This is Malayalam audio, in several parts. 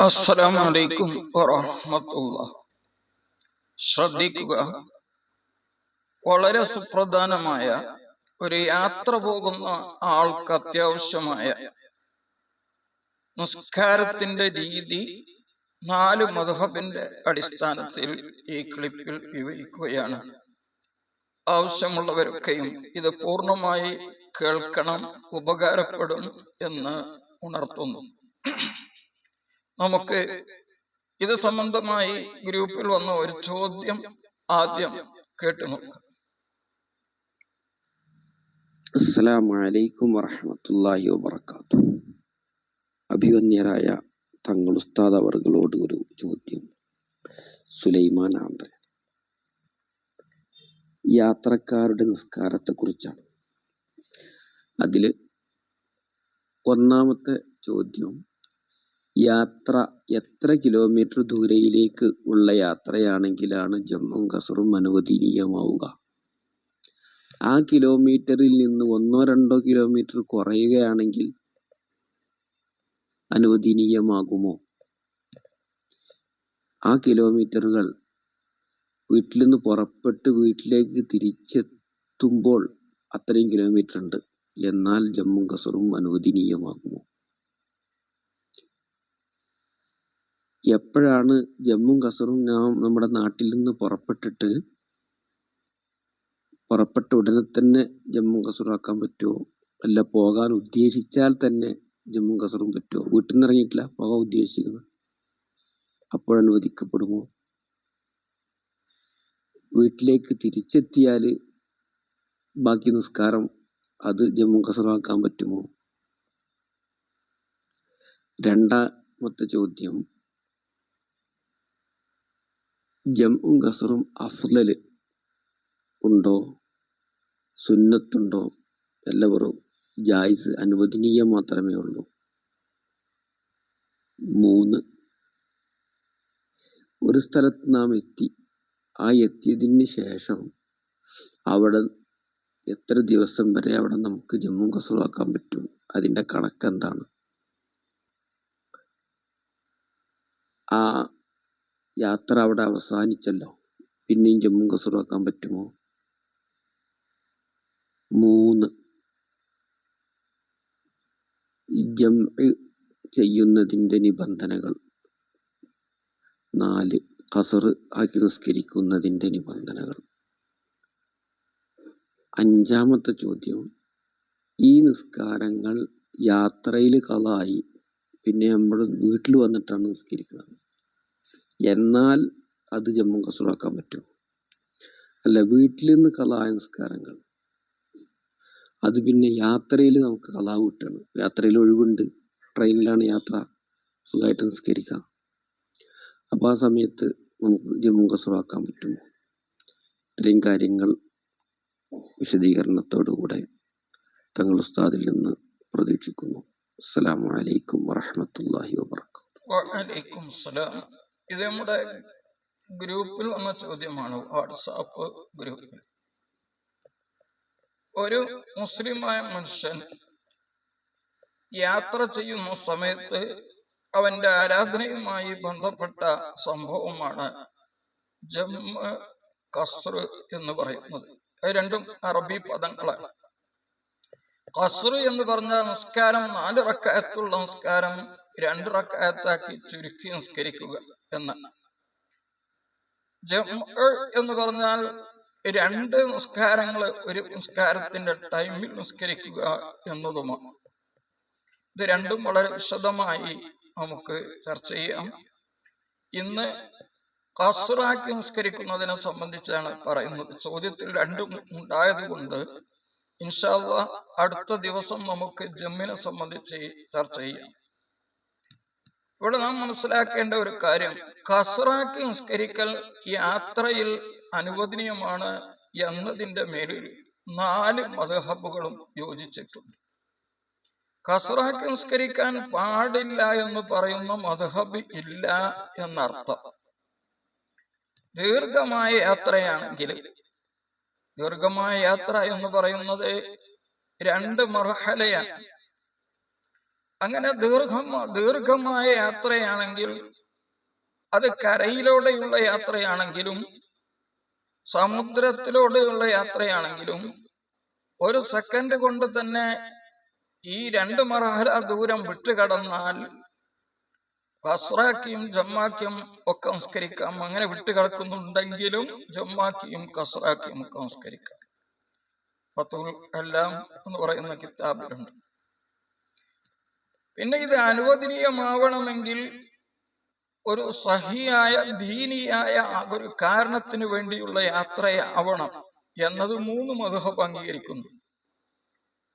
അസ്സലാമു അലൈക്കും വറഹ്മത്തുള്ള ശ്രദ്ധിക്കുക. വളരെ സുപ്രധാനമായ ഒരു യാത്ര പോകുന്ന ആൾക്ക് അത്യാവശ്യമായ നിസ്കാരത്തിന്റെ രീതി നാല് മധുഹബിന്റെ അടിസ്ഥാനത്തിൽ ഈ ക്ലിപ്പിൽ വിവരിക്കുകയാണ്. ആവശ്യമുള്ളവരൊക്കെയും ഇത് പൂർണമായി കേൾക്കണം ഉപകാരപ്പെടും എന്ന് ഉണർത്തുന്നു. നമുക്ക് ഇത് സംബന്ധമായി ഗ്രൂപ്പിൽ വന്ന ഒരു ചോദ്യം ആദ്യം കേട്ടു നോക്കാം. അസ്സലാമു അലൈക്കും അഭിവന്യരായ തങ്ങൾ ഉസ്താദ് അവർകളോട് ഒരു ചോദ്യം. സുലൈമാൻ ആന്ധ്ര യാത്രക്കാരുടെ നിസ്കാരത്തെക്കുറിച്ചാണ്. അതിൽ ഒന്നാമത്തെ ചോദ്യം യാത്ര എത്ര കിലോമീറ്റർ ദൂരയിലേക്ക് ഉള്ള യാത്രയാണെങ്കിലാണ് ജമ്മും കസറും അനുവദനീയമാവുക. ആ കിലോമീറ്ററിൽ നിന്ന് ഒന്നോ രണ്ടോ കിലോമീറ്റർ കുറയുകയാണെങ്കിൽ അനുവദനീയമാകുമോ? ആ കിലോമീറ്ററുകൾ വീട്ടിൽ നിന്ന് പുറപ്പെട്ട് വീട്ടിലേക്ക് തിരിച്ചെത്തുമ്പോൾ അത്രയും കിലോമീറ്റർ ഉണ്ട്. എന്നാൽ ജമ്മും കസറും അനുവദനീയമാകുമോ? എപ്പോഴാണ് ജമ്മും കസറും നാം നമ്മുടെ നാട്ടിൽ നിന്ന് പുറപ്പെട്ടിട്ട് പുറപ്പെട്ട ഉടനെ തന്നെ ജമ്മു ജമ്മും ആക്കാൻ പറ്റുമോ അല്ല പോകാൻ ഉദ്ദേശിച്ചാൽ തന്നെ ജമ്മു കസറും പറ്റുമോ വീട്ടിൽ നിന്ന് ഇറങ്ങിയിട്ടില്ല പോകാൻ ഉദ്ദേശിക്കുന്നത് അപ്പോഴനുവദിക്കപ്പെടുമോ വീട്ടിലേക്ക് തിരിച്ചെത്തിയാൽ ബാക്കി നിസ്കാരം അത് ജമ്മു കസറാക്കാൻ പറ്റുമോ? രണ്ടാമത്തെ ചോദ്യം. ജമ്മും കസറും അഫ്ലൽ ഉണ്ടോ? സുന്നത്തുണ്ടോ? എല്ലാവരും ജായിസ് അനുവദനീയം മാത്രമേ ഉള്ളൂ. മൂന്ന്. ഒരു സ്ഥലത്ത് നാം എത്തി. ആ എത്തിയതിന് ശേഷം അവിടെ എത്ര ദിവസം വരെ അവിടെ നമുക്ക് ജമ്മു കസറാക്കാൻ പറ്റും? അതിന്റെ കണക്ക് എന്താണ്? ആ യാത്ര അവിടെ അവസാനിച്ചല്ലോ. പിന്നെയും ജമ്മു കസറാക്കാൻ പറ്റുമോ? മൂന്ന്. ജം ചെയ്യുന്നതിന്റെ നിബന്ധനകൾ. നാല്. കസറ് ആക്കി നിസ്കരിക്കുന്നതിന്റെ നിബന്ധനകൾ. അഞ്ചാമത്തെ ചോദ്യം. ഈ നിസ്കാരങ്ങൾ യാത്രയിൽ കളായി. പിന്നെ നമ്മൾ വീട്ടിൽ വന്നിട്ടാണ് നിസ്കരിക്കുന്നത് എന്നാൽ അത് ജമ്മു കസറാക്കാൻ പറ്റും. അല്ല വീട്ടിൽ നിന്ന് കലാ നിസ്കാരങ്ങൾ. അത് പിന്നെ യാത്രയിൽ നമുക്ക് കലാ കിട്ടണം. യാത്രയിൽ ഒഴിവുണ്ട്. ട്രെയിനിലാണ് യാത്ര. സുഖമായിട്ട് നിസ്കരിക്കാം. അപ്പോൾ ആ സമയത്ത് നമുക്ക് ജമ്മു കസറാക്കാൻ പറ്റുമോ ഇത്രയും കാര്യങ്ങൾ വിശദീകരണത്തോടുകൂടെ തങ്ങൾ ഉസ്താദിൽ നിന്ന് പ്രതീക്ഷിക്കുന്നു. വറഹ്മത്തുള്ളാഹി വബറകാതുഹു. വഅലൈക്കും സലാം. ഇത് നമ്മുടെ ഗ്രൂപ്പിൽ വന്ന ചോദ്യമാണ് വാട്സാപ്പ് ഗ്രൂപ്പിൽ. ഒരു മുസ്ലിമായ മനുഷ്യൻ യാത്ര ചെയ്യുന്ന സമയത്ത് അവന്റെ ആരാധനയുമായി ബന്ധപ്പെട്ട സംഭവമാണ് ജമ്മ കസ്ർ എന്ന് പറയുന്നത്. അത് രണ്ടും അറബി പദങ്ങളാണ്. കസ്ർ എന്ന് പറഞ്ഞാൽ നിസ്കാരം നാല് റക്കായത്തുള്ള നിസ്കാരം രണ്ട് റക്കായത്താക്കി ചുരുക്കി നിസ്കരിക്കുക എന്ന്. എന്ന് പറഞ്ഞാൽ രണ്ട് നിസ്കാരങ്ങൾ ഒരു നിസ്കാരത്തിന്റെ ടൈമിൽ നിസ്കരിക്കുക എന്നതുമാണ്. ഇത് രണ്ടും വളരെ വിശദമായി നമുക്ക് ചർച്ച ചെയ്യാം. ഇന്ന് കസുറാക്കി നിസ്കരിക്കുന്നതിനെ സംബന്ധിച്ചാണ് പറയുന്നത്. ചോദ്യത്തിൽ രണ്ടും ഉണ്ടായതുകൊണ്ട് ഇൻഷാല്ല അടുത്ത ദിവസം നമുക്ക് ജമ്മിനെ സംബന്ധിച്ച് ചർച്ച ചെയ്യാം. ഇവിടെ നാം മനസ്സിലാക്കേണ്ട ഒരു കാര്യം കസറാക്കി നിസ്കരിക്കൽ യാത്രയിൽ അനുവദനീയമാണ് എന്നതിന്റെ മേലിൽ നാല് മതഹബുകളും യോജിച്ചിട്ടുണ്ട്. കസറാക്കി നിസ്കരിക്കാൻ പാടില്ല എന്ന് പറയുന്ന മധഹബ് ഇല്ല എന്നർത്ഥം. ദീർഘമായ യാത്രയാണെങ്കിൽ ദീർഘമായ യാത്ര എന്ന് പറയുന്നത് രണ്ട് മർഹലയാണ്. അങ്ങനെ ദീർഘം ദീർഘമായ യാത്രയാണെങ്കിൽ അത് കരയിലൂടെയുള്ള യാത്രയാണെങ്കിലും സമുദ്രത്തിലൂടെയുള്ള യാത്രയാണെങ്കിലും ഒരു സെക്കൻഡ് കൊണ്ട് തന്നെ ഈ രണ്ട് മറഹല ദൂരം വിട്ടുകടന്നാൽ കസ്രാക്കിയും ജമ്മാക്കിയും ഒക്കെ സംസ്കരിക്കാം. അങ്ങനെ വിട്ടുകിടക്കുന്നുണ്ടെങ്കിലും ജമ്മാക്കിയും കസ്രാക്കിയും ഒക്കെ സംസ്കരിക്കാം. പത്തുൽ എല്ലാം എന്ന് പറയുന്ന കിതാബിലുണ്ട്. പിന്നെ ഇത് അനുവദനീയമാവണമെങ്കിൽ ഒരു സഹിയായ ദീനിയായ ഒരു കാരണത്തിന് വേണ്ടിയുള്ള യാത്രയാവണം എന്നത് മൂന്ന് മധുഹബ് അംഗീകരിക്കുന്നു.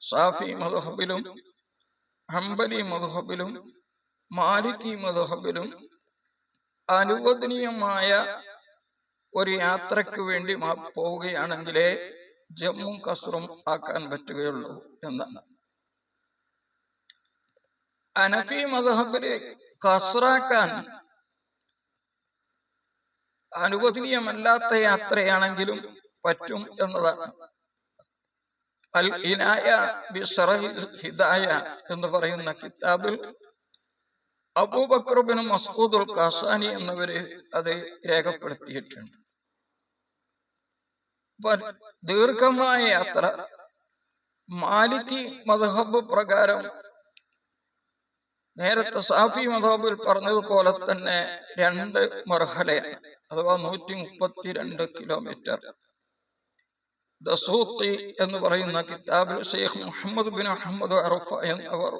ഷാഫി മധുഹബിലും ഹംബലി മധുഹബിലും മാലിക്കി മധുഹബിലും അനുവദനീയമായ ഒരു യാത്രയ്ക്ക് വേണ്ടി പോവുകയാണെങ്കിലേ ജമ്മും കസറും ആക്കാൻ പറ്റുകയുള്ളൂ എന്നാണ്. അനഫി മദഹബിൽ കസറാക്കാൻ അനുവദനീയമല്ലാത്ത യാത്രയാണെങ്കിലും പറ്റും എന്നതാണ്. അൽ ഇനായ ഹിദായ എന്ന് പറയുന്ന കിതാബിൽ അബൂബക്രബിൻ മസ്കൂദുൽ ഖാസാനി എന്നിവര് അത് രേഖപ്പെടുത്തിയിട്ടുണ്ട്. ദീർഘമായ യാത്ര. മാലിക്കി മധഹബ് പ്രകാരം നേരത്തെ സാഫി മധബിൽ പറഞ്ഞതുപോലെ തന്നെ രണ്ട് മർഹലയാണ് അഥവാ നൂറ്റി മുപ്പത്തിരണ്ട് കിലോമീറ്റർ ദസൂത്തി എന്ന് പറയുന്ന കിതാബിൽ Sheikh Muhammad bin Ahmad Arafa എന്നവർ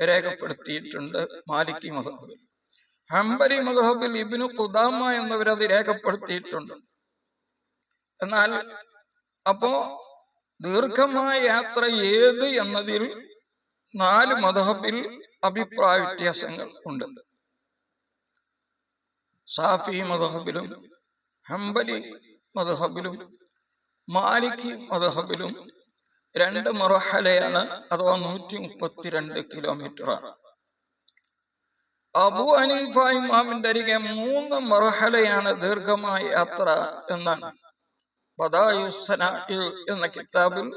രേഖപ്പെടുത്തിയിട്ടുണ്ട് മാലിക്കി മധബിൽ ഹംബലി മധബിൽ ഇബിനു ഖുദാമ എന്നവരത് രേഖപ്പെടുത്തിയിട്ടുണ്ട്. എന്നാൽ അപ്പോ ദീർഘമായ യാത്ര ഏത് എന്നതിൽ നാല് മധബിൽ അഭിപ്രായ വ്യത്യാസങ്ങൾ ഉണ്ട്. സാഫി മതഹബിലും ഹംബലി മതഹബിലും മാലിക്കി മതഹബിലും രണ്ട് മറഹലയാണ് അഥവാ നൂറ്റി മുപ്പത്തിരണ്ട് കിലോമീറ്റർ ആണ് അബു അനീഫ ഇമാമിന്റെ അരികെ മൂന്ന് മറഹലയാണ് ദീർഘമായ യാത്ര എന്നാണ്. എന്ന കിതാബിൽ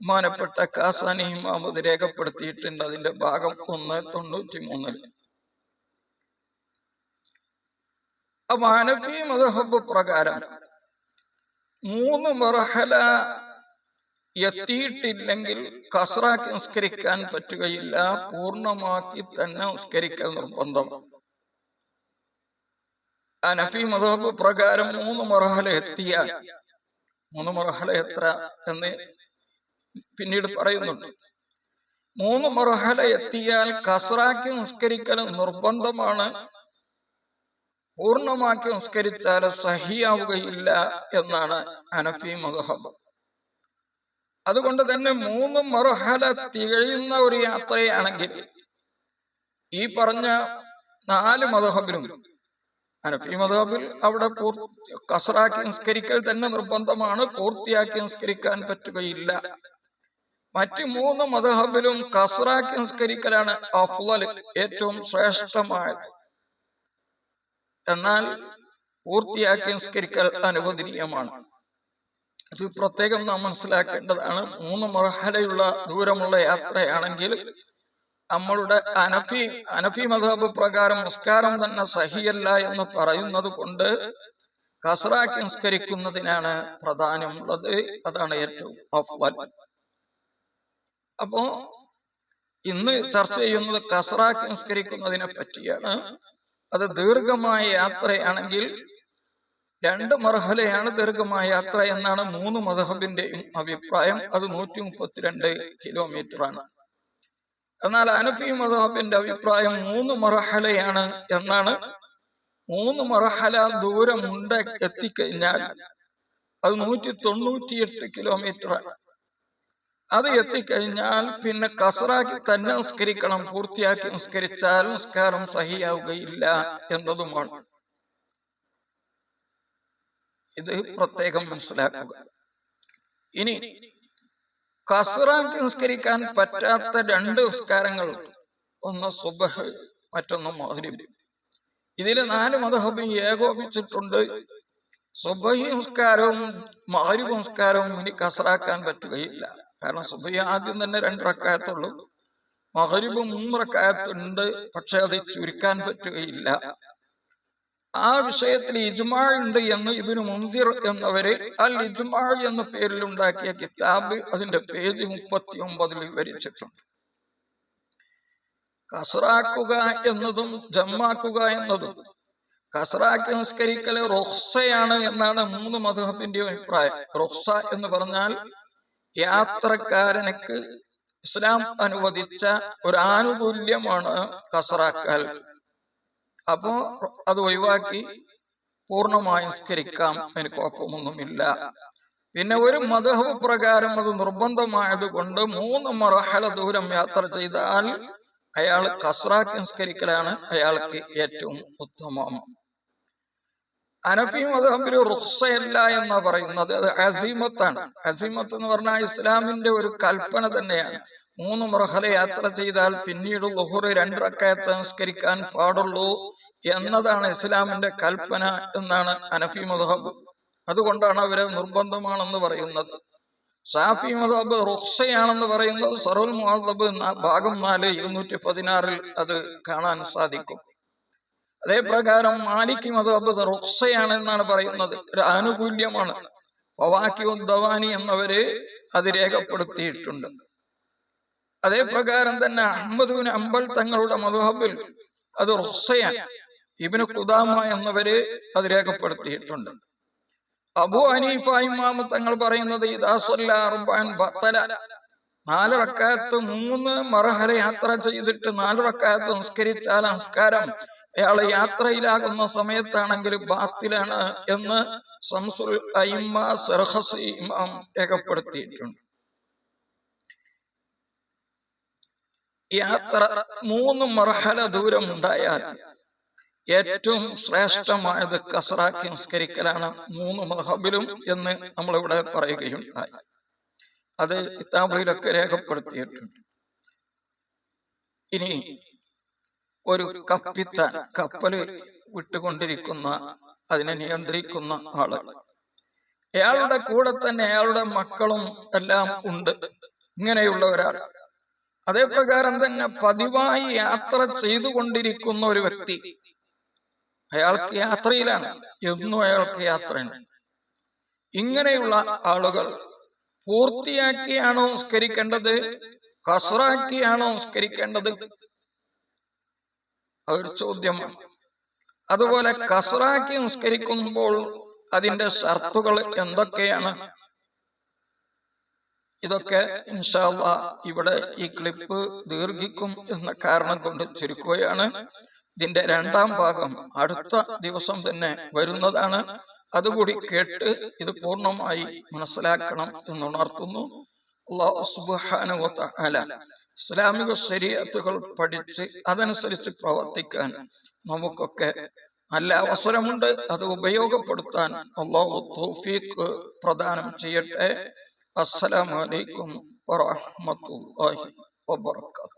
ബഹുമാനപ്പെട്ട കാസാനി ഇമാമത് രേഖപ്പെടുത്തിയിട്ടുണ്ട് അതിന്റെ ഭാഗം ഒന്ന് തൊണ്ണൂറ്റി മൂന്നിൽ അപ്പൊ മദഹബ് പ്രകാരം മൂന്ന് മറഹല എത്തിയിട്ടില്ലെങ്കിൽ കസറാക്കി നിസ്കരിക്കാൻ പറ്റുകയില്ല പൂർണമാക്കി തന്നെ നിസ്കരിക്കൽ നിർബന്ധമാണ് അനഫി മദഹബ് പ്രകാരം മൂന്ന് മറഹല എത്തിയാൽ മൂന്ന് മറഹല എത്ര എന്ന് പിന്നീട് പറയുന്നുണ്ട്. മൂന്ന് മറഹല എത്തിയാൽ കസറാക്കി നിസ്കരിക്കൽ നിർബന്ധമാണ്. പൂർണമാക്കി നിസ്കരിച്ചാൽ സഹിയാവുകയില്ല എന്നാണ് അനഫി മദഹബ്. അതുകൊണ്ട് തന്നെ മൂന്ന് മർഹല തികയുന്ന ഒരു യാത്രയാണെങ്കിൽ ഈ പറഞ്ഞ നാല് മധുഹബിലും അനഫി മധുഹബിൽ അവിടെ കസറാക്കി നിസ്കരിക്കൽ തന്നെ നിർബന്ധമാണ്. പൂർത്തിയാക്കി നിസ്കരിക്കാൻ പറ്റുകയില്ല. മറ്റ് മൂന്ന് മതഹബിലും കസറാക്കി നിസ്കരിക്കലാണ് അഫ്വൽ ഏറ്റവും ശ്രേഷ്ഠമായത്. എന്നാൽ പൂർത്തിയാക്കി നിസ്കരിക്കൽ അനുവദനീയമാണ്. ഇത് പ്രത്യേകം നാം മനസ്സിലാക്കേണ്ടതാണ്. മൂന്ന് മർഹലയുള്ള ദൂരമുള്ള യാത്രയാണെങ്കിൽ നമ്മളുടെ അനഫി അനഫി മതഹബ് പ്രകാരം നിസ്കാരം തന്നെ സഹിയല്ല എന്ന് പറയുന്നത് കൊണ്ട് കസറാക്കി നിസ്കരിക്കുന്നതിനാണ് പ്രധാനമുള്ളത് അതാണ് ഏറ്റവും അഫ്വൽ. അപ്പോ ഇന്ന് ചർച്ച ചെയ്യുന്നത് കസറാക്കി നിസ്കരിക്കുന്നതിനെ പറ്റിയാണ്. അത് ദീർഘമായ യാത്രയാണെങ്കിൽ രണ്ട് മർഹലയാണ് ദീർഘമായ യാത്ര എന്നാണ് മൂന്ന് മധഹബിന്റെയും അഭിപ്രായം. അത് നൂറ്റി മുപ്പത്തിരണ്ട് കിലോമീറ്റർ ആണ് എന്നാൽ അനഫി മധഹബിന്റെ അഭിപ്രായം മൂന്ന് മർഹലയാണ് എന്നാണ് മൂന്ന് മറഹല ദൂരമുണ്ട് എത്തിക്കഴിഞ്ഞാൽ അത് നൂറ്റി തൊണ്ണൂറ്റിയെട്ട് കിലോമീറ്റർ ആണ് അത് എത്തിക്കഴിഞ്ഞാൽ പിന്നെ കസറാക്കി തന്നെ നിസ്കരിക്കണം പൂർത്തിയാക്കി നിസ്കരിച്ചാൽ നിസ്കാരം സഹിയാവുകയില്ല എന്നതുമാണ്. ഇത് പ്രത്യേകം മനസ്സിലാക്കുക. ഇനി കസറാക്കി നിസ്കരിക്കാൻ പറ്റാത്ത രണ്ട് നിസ്കാരങ്ങൾ. ഒന്ന് സുബഹ് മറ്റൊന്ന് മഹരിബ് ഇതിൽ നാല് മതഹബും ഏകോപിച്ചിട്ടുണ്ട് സുബഹി നിസ്കാരവും മഹരിബ് നിസ്കാരവും ഇനി കസറാക്കാൻ പറ്റുകയില്ല. കാരണം സുബഹി ആദ്യം തന്നെ രണ്ട് റക്കായത്തുള്ളൂ. മകരിബ് മൂന്നറക്കായത്തുണ്ട് പക്ഷെ അത് ചുരുക്കാൻ പറ്റുകയില്ല. ആ വിഷയത്തിൽ ഇജ്മാ ഉണ്ട് എന്ന് ഇബിന് മുന്തിർ എന്നവര് അൽ ഇജ്മാ എന്ന പേരിൽ ഉണ്ടാക്കിയ കിതാബ് അതിന്റെ പേജ് മുപ്പത്തി ഒമ്പതിൽ വിവരിച്ചിട്ടുണ്ട്. കസറാക്കുക എന്നതും ജമ്മാക്കുക എന്നതും കസറാക്കി നിസ്കരിക്കൽ റൊഹ്സയാണ് എന്നാണ് മൂന്ന് മധുഹബിന്റെ അഭിപ്രായം. റൊഹ്സ എന്ന് പറഞ്ഞാൽ യാത്രക്കാരനക്ക് ഇസ്ലാം അനുവദിച്ച ഒരു ആനുകൂല്യമാണ് കസറാക്കൽ. അപ്പോ അത് ഒഴിവാക്കി പൂർണമായി നിസ്കരിക്കാം എനിക്ക് കുഴപ്പമൊന്നുമില്ല. പിന്നെ ഒരു മതഹവ് പ്രകാരം അത് നിർബന്ധമായത് കൊണ്ട് മൂന്ന് മറഹല ദൂരം യാത്ര ചെയ്താൽ അയാൾ കസറാക്ക് നിസ്കരിക്കലാണ് അയാൾക്ക് ഏറ്റവും ഉത്തമം. അനഫി മതഹബിൽ റുഹ്സയല്ല എന്ന് പറയുന്നത്. അത് അസീമത്താണ്. അസീമത്ത് എന്ന് പറഞ്ഞാൽ ഇസ്ലാമിന്റെ ഒരു കൽപ്പന തന്നെയാണ്. മൂന്ന് മൃഹല യാത്ര ചെയ്താൽ പിന്നീട് ലുഹുറ് രണ്ടറക്കയത്ത് സംസ്കരിക്കാൻ പാടുള്ളൂ എന്നതാണ് ഇസ്ലാമിന്റെ കൽപ്പന എന്നാണ് അനഫി മധബ് അതുകൊണ്ടാണ് അവരെ നിർബന്ധമാണെന്ന് പറയുന്നത്. ഷാഫി മദബ് റുഖ്സയാണെന്ന് പറയുന്നത് സറുൽ മുഹബ് ഭാഗം നാല് ഇരുന്നൂറ്റി പതിനാറിൽ അത് കാണാൻ സാധിക്കും. അതേ പ്രകാരം മാലിക് മദബ് റുക്സയാണ് എന്നാണ് പറയുന്നത്. ഒരു ആനുകൂല്യമാണ്. ദവാനി എന്നവര് അത് രേഖപ്പെടുത്തിയിട്ടുണ്ട്. അതേ പ്രകാരം തന്നെ അഹമ്മദുവിന് അമ്പൽ തങ്ങളുടെ മധുഹബിൽ അത് റുസയാൻ ഇബിന് കുദാമ എന്നവര് അത് രേഖപ്പെടുത്തിയിട്ടുണ്ട്. അബു ഹനീഫ ഇമാമ തങ്ങൾ പറയുന്നത് നാല് റക്കായത്ത് മൂന്ന് മറഹല യാത്ര ചെയ്തിട്ട് നാല് റക്കായത്ത് നിസ്കരിച്ചാൽ നമസ്കാരം. അയാൾ യാത്രയിലാകുന്ന സമയത്താണെങ്കിൽ ബാത്തിലാണ് എന്ന് സംസുൽ അയിമ സർഹസി ഇമാം രേഖപ്പെടുത്തിയിട്ടുണ്ട്. യാത്ര മൂന്ന് മർഹല ദൂരം ഉണ്ടായാൽ ഏറ്റവും ശ്രേഷ്ഠമായത് കസറാക്കി നിസ്കരിക്കലാണ് മൂന്ന് മഹബിലും എന്ന് നമ്മളിവിടെ പറയുകയുണ്ടായി. അത് ഇത്താബിലൊക്കെ രേഖപ്പെടുത്തിയിട്ടുണ്ട്. ഇനി ഒരു കപ്പിത്താൻ കപ്പൽ വിട്ടുകൊണ്ടിരിക്കുന്ന അതിനെ നിയന്ത്രിക്കുന്ന ആൾ. അയാളുടെ കൂടെ തന്നെ അയാളുടെ മക്കളും എല്ലാം ഉണ്ട്. ഇങ്ങനെയുള്ള ഒരാൾ. അതേപ്രകാരം തന്നെ പതിവായി യാത്ര ചെയ്തുകൊണ്ടിരിക്കുന്ന ഒരു വ്യക്തി. അയാൾക്ക് യാത്രയിലാണ്. എന്നും അയാൾക്ക് യാത്രയാണ്. ഇങ്ങനെയുള്ള ആളുകൾ പൂർത്തിയാക്കിയാണോ സംസ്കരിക്കേണ്ടത് കസറാക്കിയാണോ സംസ്കരിക്കേണ്ടത് അതൊരു ചോദ്യമാണ് അതുപോലെ കസറാക്കി നിസ്കരിക്കുമ്പോൾ അതിന്റെ ഷർത്തുകൾ എന്തൊക്കെയാണ്? ഇതൊക്കെ ഇൻഷാല്ല ഇവിടെ ഈ ക്ലിപ്പ് ദീർഘിക്കും എന്ന കാരണം കൊണ്ട് ചുരുക്കുകയാണ്. ഇതിന്റെ രണ്ടാം ഭാഗം അടുത്ത ദിവസം തന്നെ വരുന്നതാണ്. അതുകൂടി കേട്ട് ഇത് പൂർണമായി മനസ്സിലാക്കണം എന്നുണർത്തുന്നു ഇസ്ലാമിക ശരീരത്തുകൾ പഠിച്ച് അതനുസരിച്ച് പ്രവർത്തിക്കാൻ നമുക്കൊക്കെ നല്ല അവസരമുണ്ട്. അത് ഉപയോഗപ്പെടുത്താൻ അള്ളാഹു തൗഫീഖ് പ്രദാനം ചെയ്യട്ടെ. അസ്സലാമലൈക്കും വറഹമത്തുല്ലാഹി വബർക്കാത്തു